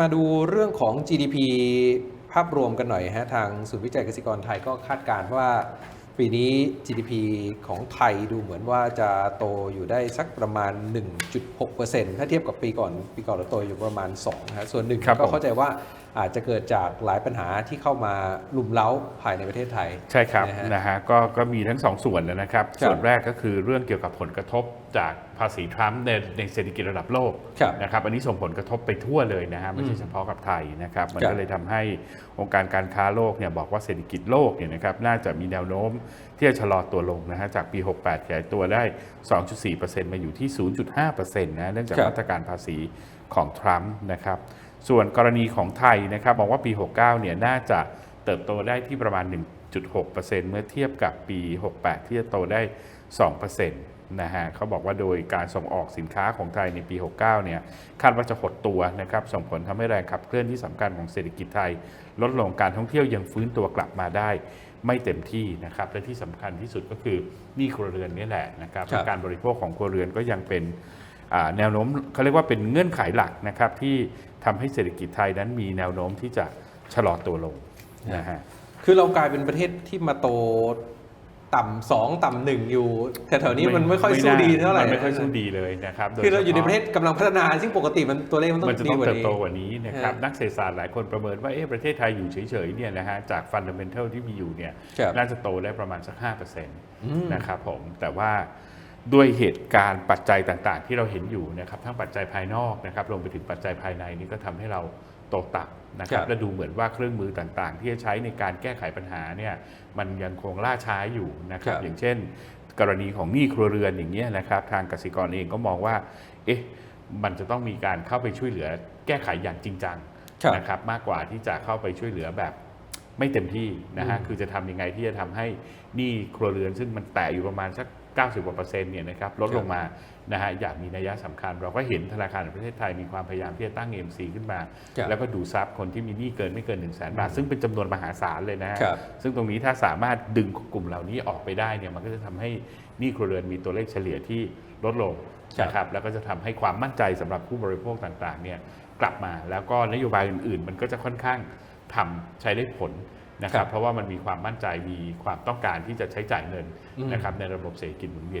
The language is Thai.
มาดูเรื่องของ GDP ภาพรวมกันหน่อยฮะ ทางศูนย์วิจัยเกษตรกรไทยก็คาดการณ์ว่า ปีนี้ GDP ของไทยดูเหมือนว่าจะโตอยู่ได้สักประมาณ 1.6%ถ้าเทียบกับปีก่อน ปีก่อนเราโตอยู่ประมาณ2นะฮะ ส่วนหนึ่งครับก็ผมเข้าใจว่า อาจจะเกิดจากหลายปัญหาที่เข้ามาลุมเล้าภายในประเทศไทย ใช่ครับนะฮะนะฮะก็ก็มีทั้งสองส่วนนะครับครับ ส่วนแรกก็คือเรื่องเกี่ยวกับผลกระทบจากภาษีทรัมป์ในในเศรษฐกิจระดับโลกครับนะครับอันนี้ส่งผลกระทบไปทั่วเลยนะฮะไม่อืใช่มเฉพาะกับไทยนะครับมันครับก็เลยทำให้องค์การการค้าโลกเนี่ยบอกว่าเศรษฐกิจโลกเนี่ยนะครับน่าจะมีแนวโน้มที่จะชะลอตัวลงนะฮะจากปี 68 ขยายตัวได้ 2.4%มาอยู่ที่ 0.5%นะเนื่องจากครับมาตรการภาษีของทรัมป์นะครับ ส่วนกรณีของไทยนะครับมองว่าปี 69 เนี่ยน่าจะเติบโตได้ที่ประมาณ 1.6%เมื่อเทียบกับปี 68 ที่จะโตได้ 2%นะฮะเขาบอกว่าโดยการส่งออกสินค้าของไทยในปี 69 เนี่ยคาดว่าจะหดตัวนะครับส่งผลทำให้แรงขับเคลื่อนที่สำคัญของเศรษฐกิจไทย ลดลงการท่องเที่ยวยังฟื้นตัวกลับมาได้ไม่เต็มที่นะครับและที่สำคัญที่สุดก็คือหนี้ครัวเรือนนี่แหละนะครับครับการบริโภคของครัวเรือนก็ยังเป็นอ่าแนวโน้มเขาเรียกว่าเป็นเงื่อนไขหลักนะครับที่ ทำให้เศรษฐกิจไทยนั้นมีแนวโน้มที่จะชะลอตัวลงนะฮะคือเรากลายเป็นประเทศที่มาโตต่ำสองต่ำหนึ่งอยู่แถวๆนี้มันไม่ค่อยสู้ดีเท่าไหร่มันไม่ค่อยสู้ดีเลยนะครับโดคือเราอยู่ในฉพประเทศกำลังพัฒนาซึ่งปกติมันตัวเลขมันต้องมันจะดีต้องกว่าเติบนี้โตกว่านี้นะครับฮะนักเศรษฐศาสตร์หลายคนประเมินว่าเอ๊ะประเทศไทยอยู่เฉยๆเนี่ยนะฮะจากฟันเดเมนทัลที่มีอยู่เนี่ยครับน่าจะโตได้ประมาณสัก5%อืมนะครับผมแต่ว่า ด้วยเหตุการณ์ปัจจัยต่างๆ ที่เราเห็นอยู่นะครับทั้งปัจจัยภายนอกนะครับรวมไปถึงปัจจัยภายในนี่ก็ทำให้เราโตต่ำนะครัครับบและดูเหมือนว่าเครื่องมือต่างๆ ที่จะใช้ในการแก้ไขปัญหาเนี่ยมันยังคงล่าช้าอยู่นะครับครับอย่างเช่น กรณีของหนี้ครัวเรือนอย่างเงี้ยนะครับทางกสิกรเองก็มองว่าเอ๊ะมันจะต้องมีการเข้าไปช่วยเหลือแก้ไขอย่างจริงจังครับนะครับมากกว่าที่จะเข้าไปช่วยเหลือแบบไม่เต็มที่นะฮะอืมคือจะทำยังไงที่จะทำให้หนี้ครัวเรือนซึ่งมันแตะอยู่ประมาณสัก 90กว่าเปอร์เซ็นต์เนี่ยนะครับลดลงมานะฮะอย่างมีนัยสำคัญ เราก็เห็นธนาคารแห่งประเทศไทยมีความพยายามที่จะตั้ง MC ขึ้นมาครับแล้วก็ดูซับคนที่มีหนี้เกินไม่เกิน1 0 0 0 0แสนบาท ซึ่งเป็นจำนวนมหาศาลเลยนะฮะครับซึ่งตรงนี้ถ้าสามารถดึงกลุ่มเหล่านี้ออกไปได้เนี่ยมันก็จะทำให้หนี้ครัวเรือนมีตัวเลขเฉลี่ยที่ลดลงครับนะครับแล้วก็จะทำให้ความมั่นใจสำหรับผู้บริโภคต่างๆเนี่ยกลับมาแล้วก็นโยบายอื่นๆ มันก็จะค่อนข้างทำใช้ได้ผล นะคครัรับบเพราะว่ามันมีความมั่นใจมีความต้องการที่จะใช้จ่ายเงินอืมนะครับในระบบเศรษฐกิจหมุนเวียน